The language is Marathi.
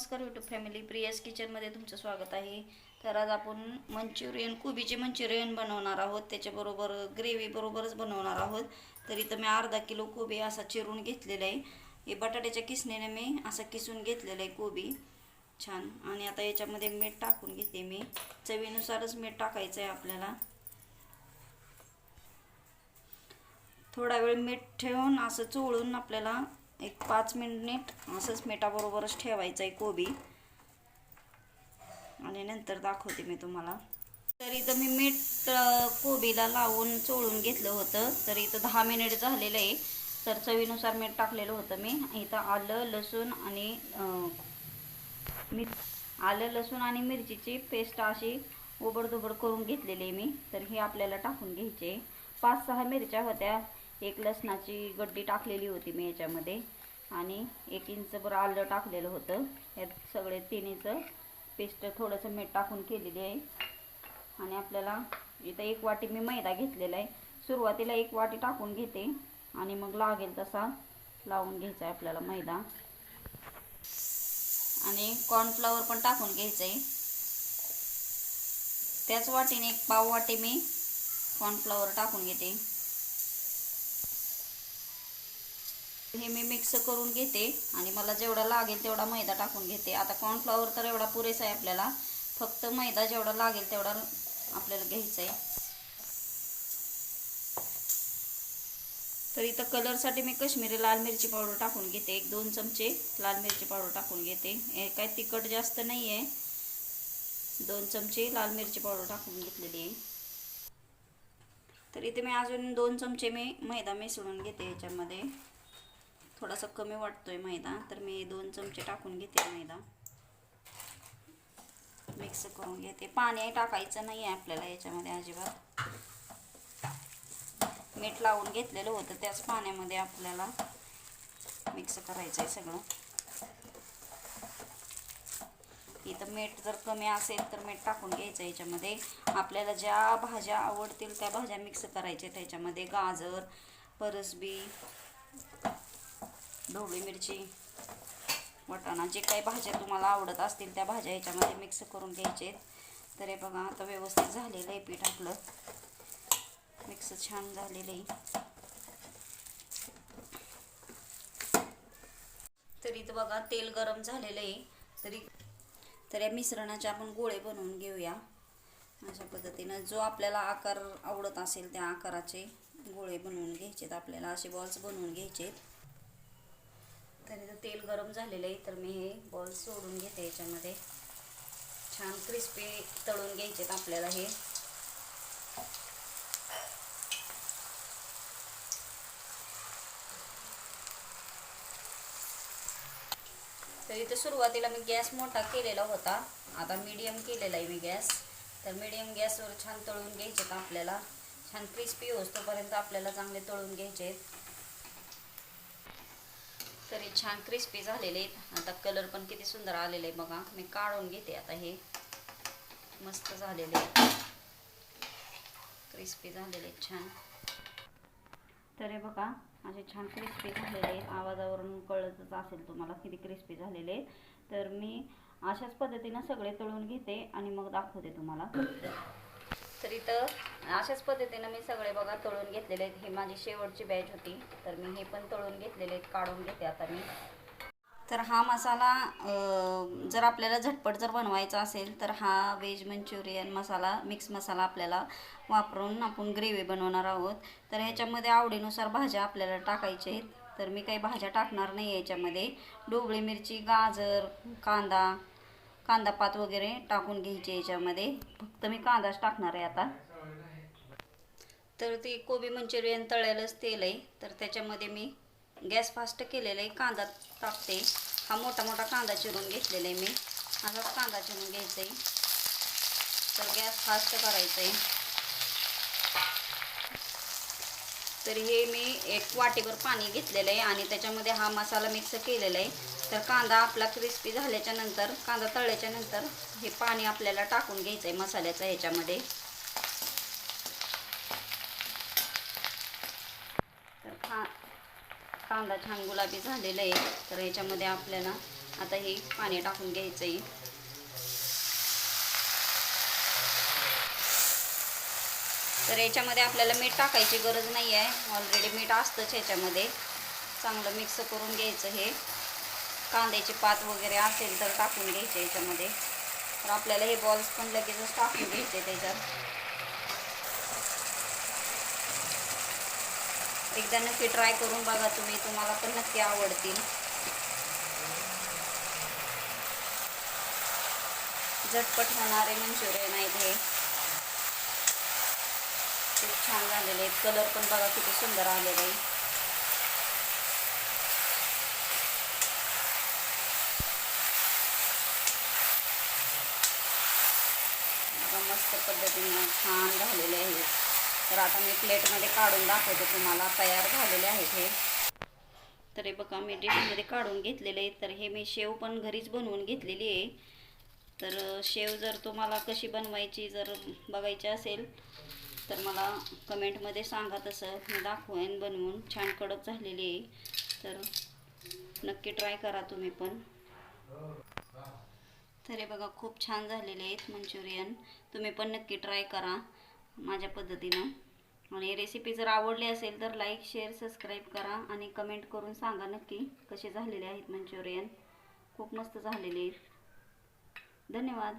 नमस्कार यूट्यूब फॅमिली प्रियास किचनमध्ये तुमचं स्वागत आहे. तर आज आपण मंचुरियन कोबीचे मंचुरियन बनवणार आहोत. त्याच्याबरोबर ग्रेव्हीबरोबरच बनवणार आहोत. तर इथं मी अर्धा किलो कोबी असा चिरून घेतलेला आहे. हे बटाट्याच्या किसणीने मी असं किसून घेतलेलं आहे कोबी. छान. आणि आता याच्यामध्ये मीठ टाकून घेते मी. चवीनुसारच मीठ टाकायचं आहे आपल्याला. थोडा वेळ मीठ ठेवून असं चोळून आपल्याला एक पाच मिनिट असंच मिठाबरोबरच ठेवायचं आहे कोबी. आणि नंतर दाखवते मी तुम्हाला. तर इथं मी मीठ कोबीला लावून चोळून घेतलं होतं. तर इथं दहा मिनिट झालेलं आहे. तर चवीनुसार मीठ टाकलेलं होतं मी. इथं आलं लसूण आणि मिर आलं लसूण आणि मिरचीची पेस्ट अशी उबडधुबड करून घेतलेली आहे मी. तर हे आपल्याला टाकून घ्यायचे. पाच सहा मिरच्या होत्या. एक लसणाची गड्डी टाकलेली होती मी याच्यामध्ये आणि एक इंचभर आलं टाकलेलं होतं. यात सगळे तिन्हीचं पेस्ट थोडंसं मीठ टाकून केलेली आहे. आणि आपल्याला इथं एक वाटी मी मैदा घेतलेला आहे. सुरुवातीला एक वाटी टाकून घेते आणि मग लागेल तसा लावून घ्यायचा आहे आपल्याला मैदा. आणि कॉर्नफ्लॉवर पण टाकून घ्यायचं आहे. त्याच वाटीने एक पाव वाटी मी कॉर्नफ्लॉवर टाकून घेते. हे मी मिक्स करून घेते आणि मला जेवढा लागेल तेवढा मैदा टाकून घेते. आता कॉर्नफ्लॉवर तर एवढा पुरेसा आहे आपल्याला. फक्त मैदा जेवढा लागेल तेवढा आपल्याला घ्यायचा आहे तर इथं कलरसाठी मी कश्मीरी लाल मिरची पावडर टाकून घेते. एक दोन चमचे लाल मिरची पावडर टाकून घेते. हे काय तिखट जास्त नाही आहे दोन चमचे लाल मिरची पावडर टाकून घेतलेली आहे. तर इथे मी अजून दोन चमचे मी मैदा मिसळून घेते याच्यामध्ये. थोडासा कमी वाटतोय मैदा तर मी दोन चमचे टाकून घेते मैदा. मिक्स करून घेते. पाणी टाकायचं नाही आहे आपल्याला याच्यामध्ये अजिबात. मीठ लावून घेतलेलं होतं त्याच पाण्यामध्ये आपल्याला मिक्स करायचं आहे सगळं. इथं मीठ जर कमी असेल तर मीठ टाकून घ्यायचं याच्यामध्ये. आपल्याला ज्या भाज्या आवडतील त्या भाज्या मिक्स करायच्या त्याच्यामध्ये गाजर परसबी ढोबळी मिरची वाटाणा जे काही भाज्या तुम्हाला आवडत असतील त्या भाज्या ह्याच्यामध्ये मिक्स करून घ्यायचे तर हे बघा आता व्यवस्थित झालेलं आहे पीठ आपलं. मिक्स छान झालेलं आहे. तर इथं बघा तेल गरम झालेलं आहे. तरी तर या मिश्रणाचे आपण गोळे बनवून घेऊया. अशा पद्धतीनं जो आपल्याला आकार आवडत असेल त्या आकाराचे गोळे बनवून घ्यायचेत. आपल्याला असे बॉल्स बनवून घ्यायचेत. तर इथं तेल गरम झालेलं आहे तर मी हे बॉल सोडून घेते याच्यामध्ये. छान क्रिस्पी तळून घ्यायचेत आपल्याला हे. तर इथं सुरुवातीला मी गॅस मोठा केलेला होता. आता मीडियम केलेला आहे मी गॅस. तर मीडियम गॅसवर छान तळून घ्यायचे का आपल्याला. छान क्रिस्पी होतोपर्यंत आपल्याला चांगले तळून घ्यायचे आहेत तरी छान क्रिस्पी झालेले आहेत. आता कलर पण किती सुंदर आलेले आहे बघा. मी काढून घेते आता हे. मस्त झालेले क्रिस्पी झालेले आहेत छान. तर हे बघा असे छान क्रिस्पी झालेले आहेत. आवाजावरून कळतच असेल तुम्हाला किती क्रिस्पी झालेले आहेत. तर मी अशाच पद्धतीनं सगळे तळून घेते आणि मग दाखवते तुम्हाला. तर इथं अशाच पद्धतीनं मी सगळे बघा तळून घेतलेले आहेत. ही माझी शेवटची बॅच होती. तर मी हे पण तळून घेतलेले आहेत काढून घेते आता मी. तर हा मसाला जर आपल्याला झटपट जर बनवायचा असेल तर हा veg Manchurian masala mix masala आपल्याला वापरून आपण ग्रेव्ही बनवणार आहोत. तर ह्याच्यामध्ये आवडीनुसार भाज्या आपल्याला टाकायच्या आहेत. तर मी काही भाज्या टाकणार नाही याच्यामध्ये. डोबळी मिरची गाजर कांदा कांदा पात वगैरे टाकून घ्यायचे याच्यामध्ये. फक्त मी कांदाच टाकणार आहे आता. तर ते कोबी मंचुरियन तळलेलंच तेल आहे. तर त्याच्यामध्ये मी गॅस फास्ट केलेला आहे. कांदा टाकते. हा मोठा मोठा कांदा चिरून घेतलेला आहे मी. असाच कांदा चिरून घ्यायचा आहे. तर गॅस फास्ट करायचा आहे. तर हे मी एक वाटीभर पाणी घेतलेलं आहे आणि त्याच्यामध्ये हा मसाला मिक्स केलेला आहे. तर कांदा आपला क्रिस्पी झाल्याच्यानंतर कांदा तळल्याच्या नंतर हे पाणी आपल्याला टाकून घ्यायचं आहे मसाल्याचं ह्याच्यामध्ये. तर खा कांदा छान गुलाबी झालेला आहे. तर ह्याच्यामध्ये आपल्याला आता हे पाणी टाकून घ्यायचं आहे. तर याच्यामध्ये आपल्याला मीठ टाकायची गरज नाही आहे. ऑलरेडी मीठ असतंच ह्याच्यामध्ये चांगलं मिक्स करून घ्यायचं हे. कांद्याची पात वगैरे असेल तर टाकून घ्यायचे याच्यामध्ये. तर आपल्याला हे बॉल्स पण लगेचच टाकून घ्यायचे त्याच्यात. एकदा नक्की ट्राय करून बघा तुम्ही. तुम्हाला पण नक्की आवडतील. झटपट होणारे मंचुरियन आहेत हे. खूप छान झालेले आहेत. कलर पण बघा किती सुंदर आलेले आहे बघा मस्त पद्धतीने छान झालेले आहेत. तर आता मी प्लेटमध्ये काढून दाखवते तुम्हाला. तयार झालेले आहेत हे. तर हे बघा मी डिशमध्ये काढून घेतलेले आहेत. तर हे मी शेव पण घरीच बनवून घेतलेली आहे. तर शेव जर तुम्हाला कशी बनवायची जर बघायची असेल तर मला कमेंटमध्ये सांगा तसं. मी दाखवेन बनवून. छान कडक झालेली आहे. तर नक्की ट्राय करा तुम्ही पण. तर हे बघा खूप छान झालेले आहेत मंचुरियन. तुम्ही पण नक्की ट्राय करा माझ्या पद्धतीनं. आणि रेसिपी जर आवडली असेल तर लाईक शेअर सबस्क्राईब करा आणि कमेंट करून सांगा नक्की कसे झालेले आहेत मंचुरियन. खूप मस्त झालेले आहेत. धन्यवाद.